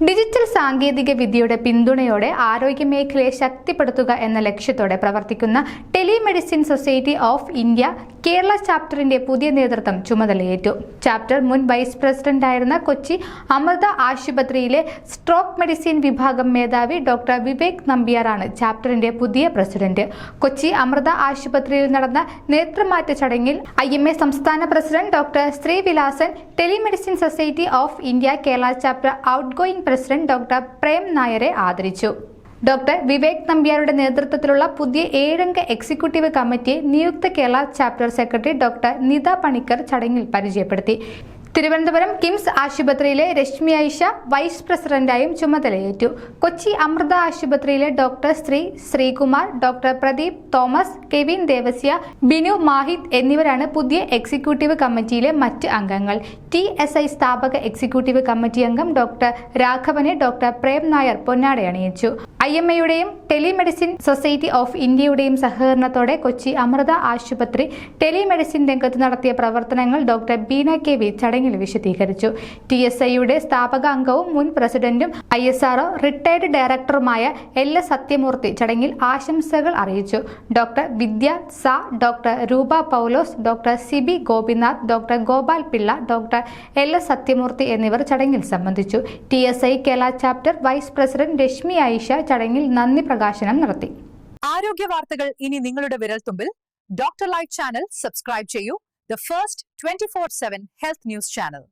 Digital സാങ്കേതിക വിദ്യയുടെ പിന്തുണയോടെ ആരോഗ്യമേഖലയെ ശക്തിപ്പെടുത്തുക എന്ന ലക്ഷ്യത്തോടെ പ്രവർത്തിക്കുന്ന telemedicine society of India Kerala ചാപ്റ്ററിന്റെ പുതിയ നേതൃത്വം ചുമതലയേറ്റു. ചാപ്റ്റർ മുൻ വൈസ് പ്രസിഡന്റായിരുന്ന കൊച്ചി അമൃത ആശുപത്രിയിലെ സ്ട്രോക്ക് മെഡിസിൻ വിഭാഗം മേധാവി ഡോക്ടർ വിവേക് നമ്പ്യാറാണ് ചാപ്റ്ററിന്റെ പുതിയ പ്രസിഡന്റ്. കൊച്ചി അമൃത ആശുപത്രിയിൽ നടന്ന നേത്രമാറ്റ ചടങ്ങിൽ ഐ എം എ സംസ്ഥാന president doctor Srivilasan telemedicine society of India Kerala chapter outgoing president doctor Prem നായരെ ആദരിച്ചു. ഡോക്ടർ വിവേക് നമ്പ്യാരുടെ നേതൃത്വത്തിലുള്ള പുതിയ ഏഴംഗ എക്സിക്യൂട്ടീവ് കമ്മിറ്റിയെ നിയുക്ത Kerala chapter secretary doctor Nita Panicker ചടങ്ങിൽ പരിചയപ്പെടുത്തി. തിരുവനന്തപുരം കിംസ് ആശുപത്രിയിലെ രശ്മി ഐഷ വൈസ് പ്രസിഡന്റായും ചുമതലയേറ്റു. കൊച്ചി അമൃത ആശുപത്രിയിലെ doctor Sri Sreekumar doctor Pradeep Thomas Kevin Devasya Binu Mahid എന്നിവരാണ് പുതിയ എക്സിക്യൂട്ടീവ് കമ്മിറ്റിയിലെ മറ്റ് അംഗങ്ങൾ. ടി എസ് ഐ സ്ഥാപക എക്സിക്യൂട്ടീവ് കമ്മിറ്റി അംഗം ഡോക്ടർ രാഘവനെ ഡോക്ടർ പ്രേം നായർ പൊന്നാടെ അണിയിച്ചു ഐ എം എയുടെയും ടെലിമെഡിസിൻ സൊസൈറ്റി ഓഫ് ഇന്ത്യയുടെയും സഹകരണത്തോടെ കൊച്ചി അമൃത ആശുപത്രി ടെലിമെഡിസിൻ രംഗത്ത് നടത്തിയ പ്രവർത്തനങ്ങൾ ഡോക്ടർ ബീന കെ വി ചടങ്ങിൽ വിശദീകരിച്ചു. ടി എസ് ഐയുടെ സ്ഥാപക അംഗവും മുൻ പ്രസിഡന്റും I S R O retired ഡയറക്ടറുമായ എൽ എസ് സത്യമൂർത്തി ചടങ്ങിൽ ആശംസകൾ അറിയിച്ചു. ഡോക്ടർ വിദ്യ സ doctor Roopa Paulose doctor Sibi Gopinath doctor Gopal Pillai doctor L S Sathyamoorthy എന്നിവർ ചടങ്ങിൽ സംബന്ധിച്ചു. T S I Kerala chapter vice president Reshmi Aisha ചടങ്ങിൽ നന്ദി പ്രകാശനം നടത്തി. ആരോഗ്യ വാർത്തകൾ ഇനി നിങ്ങളുടെ വിരൽത്തുമ്പിൽ. ഡോക്ടർ ലൈഫ് ചാനൽ സബ്സ്ക്രൈബ് ചെയ്യൂ. The first twenty four seven health news channel